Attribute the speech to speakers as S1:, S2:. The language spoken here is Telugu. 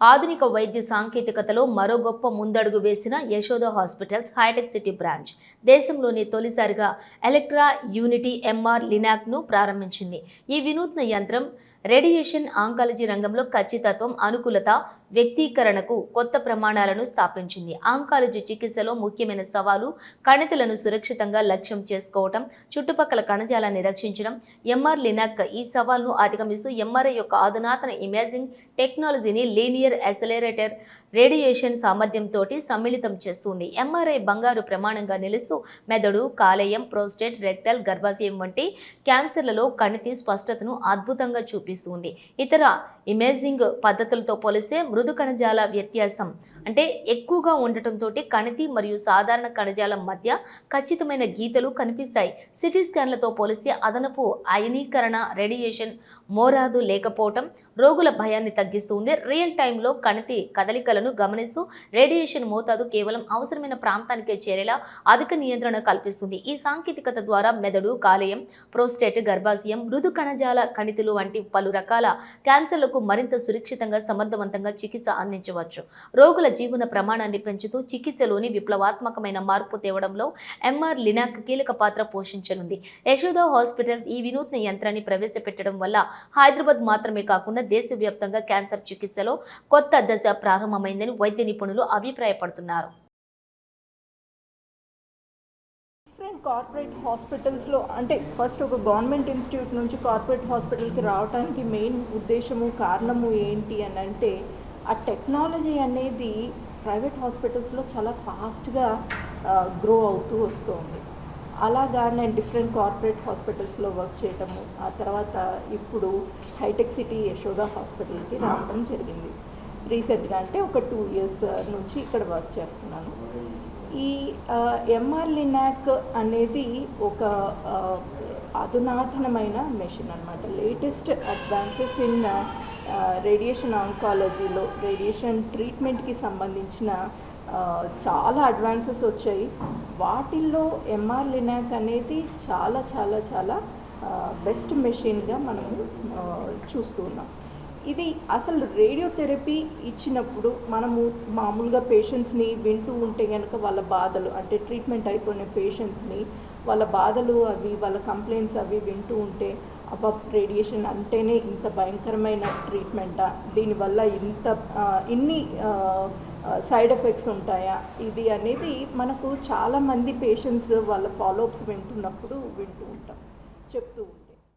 S1: ఆధునిక వైద్య సాంకేతికతలో మరో గొప్ప ముందడుగు వేసిన Yashoda hospitals hitech city branch. దేశంలోనే తొలిసారిగా ఎలక్ట్రా యూనిటీ ఎంఆర్ లినాక్ను ప్రారంభించింది. ఈ వినూత్న యంత్రం రేడియేషన్ ఆంకాలజీ రంగంలో ఖచ్చితత్వం అనుకూలత వ్యక్తీకరణకు కొత్త ప్రమాణాలను స్థాపించింది. ఆంకాలజీ చికిత్సలో ముఖ్యమైన సవాలు కణితులను సురక్షితంగా లక్ష్యం చేసుకోవటం చుట్టుపక్కల కణజాలాన్ని రక్షించడం. ఎంఆర్ లినాక్ ఈ సవాల్ను అధిగమిస్తూ ఎంఆర్ఐ యొక్క అధునాతన ఇమేజింగ్ టెక్నాలజీని లీనియర్ యాక్సలరేటర్ రేడియేషన్ సామర్థ్యంతో సమ్మిళితం చేస్తుంది. ఎంఆర్ఐ బంగారు ప్రమాణంగా నిలుస్తూ మెదడు కాలేయం ప్రోస్టేట్ రెక్టల్ గర్భాశయం వంటి క్యాన్సర్లలో కణితి స్పష్టతను అద్భుతంగా చూపిస్తుంది. ఇతర ఇమేజింగ్ పద్ధతులతో పోలిస్తే మృదు కణజాల వ్యత్యాసం అంటే ఎక్కువగా ఉండటంతో కణితి మరియు సాధారణ కణజాలం మధ్య ఖచ్చితమైన గీతలు కనిపిస్తాయి. సిటీ స్కాన్లతో పోలిస్తే అదనపు అయనీకరణ రేడియేషన్ మోరాదు లేకపోవటం రోగుల భయాన్ని తగ్గిస్తుంది. రియల్ టైంలో కణితి కదలికలను గమనిస్తూ రేడియేషన్ మోతాదు కేవలం అవసరమైన ప్రాంతానికే చేరేలా అధిక నియంత్రణ కల్పిస్తుంది. ఈ సాంకేతికత ద్వారా మెదడు కాలేయం ప్రోస్టేట్ గర్భాశయం మృదు కణజాల కణితులు వంటి పలు రకాల క్యాన్సర్లకు మరింత సురక్షితంగా సమర్థవంతంగా చికిత్స అందించవచ్చు. రోగుల జీవన ప్రమాణాన్ని పెంచుతూ చికిత్సలోని విప్లవాత్మకమైన మార్పు తేవడంలో ఎంఆర్ లినాక్ కీలక పాత్ర పోషించనుంది. యశోద హాస్పిటల్స్ ఈ వినూత్న యంత్రాన్ని ప్రవేశపెట్టడం వల్ల హైదరాబాద్ మాత్రమే కాకుండా దేశవ్యాప్తంగా క్యాన్సర్ చికిత్సలో కొత్త దశ ప్రారంభమైందని వైద్య నిపుణులు అభిప్రాయపడుతున్నారు.
S2: డిఫరెంట్ కార్పొరేట్ హాస్పిటల్స్లో అంటే ఫస్ట్ ఒక గవర్నమెంట్ ఇన్స్టిట్యూట్ నుంచి కార్పొరేట్ హాస్పిటల్కి రావడానికి మెయిన్ ఉద్దేశము కారణము ఏంటి అని అంటే ఆ టెక్నాలజీ అనేది ప్రైవేట్ హాస్పిటల్స్లో చాలా ఫాస్ట్గా గ్రో అవుతూ వస్తుంది. అలాగా నేను డిఫరెంట్ కార్పొరేట్ హాస్పిటల్స్లో వర్క్ చేయటము ఆ తర్వాత ఇప్పుడు హైటెక్ సిటీ యశోద హాస్పిటల్కి రావడం జరిగింది. రీసెంట్గా అంటే ఒక టూ ఇయర్స్ నుంచి ఇక్కడ వర్క్ చేస్తున్నాను. ఈ ఎంఆర్ లినాక్ అనేది ఒక అధునాతనమైన మెషిన్ అనమాట లేటెస్ట్ అడ్వాన్సెస్ ఇన్ రేడియేషన్ ఆంకాలజీలో రేడియేషన్ ట్రీట్మెంట్కి సంబంధించిన చాలా అడ్వాన్సెస్ వచ్చాయి. వాటిల్లో ఎంఆర్ లినాక్ అనేది చాలా చాలా చాలా బెస్ట్ మెషిన్గా మనము చూస్తూ ఉన్నాం. ఇది అసలు రేడియోథెరపీ ఇచ్చినప్పుడు మనము మామూలుగా పేషెంట్స్ని వింటూ ఉంటే కనుక వాళ్ళ బాధలు అంటే ట్రీట్మెంట్ అయిపోయిన పేషెంట్స్ని వాళ్ళ బాధలు అవి వాళ్ళ కంప్లైంట్స్ అవి వింటూ ఉంటే అబ్బా రేడియేషన్ అంటేనే ఇంత భయంకరమైన ట్రీట్మెంటా? దీనివల్ల ఇంత ఇన్ని సైడ్ ఎఫెక్ట్స్ ఉంటాయా? ఇది అనేది మనకు చాలామంది పేషెంట్స్ వాళ్ళ ఫాలోఅప్స్ వింటున్నప్పుడు వింటూ ఉంటాం చెప్తూ ఉంటాం.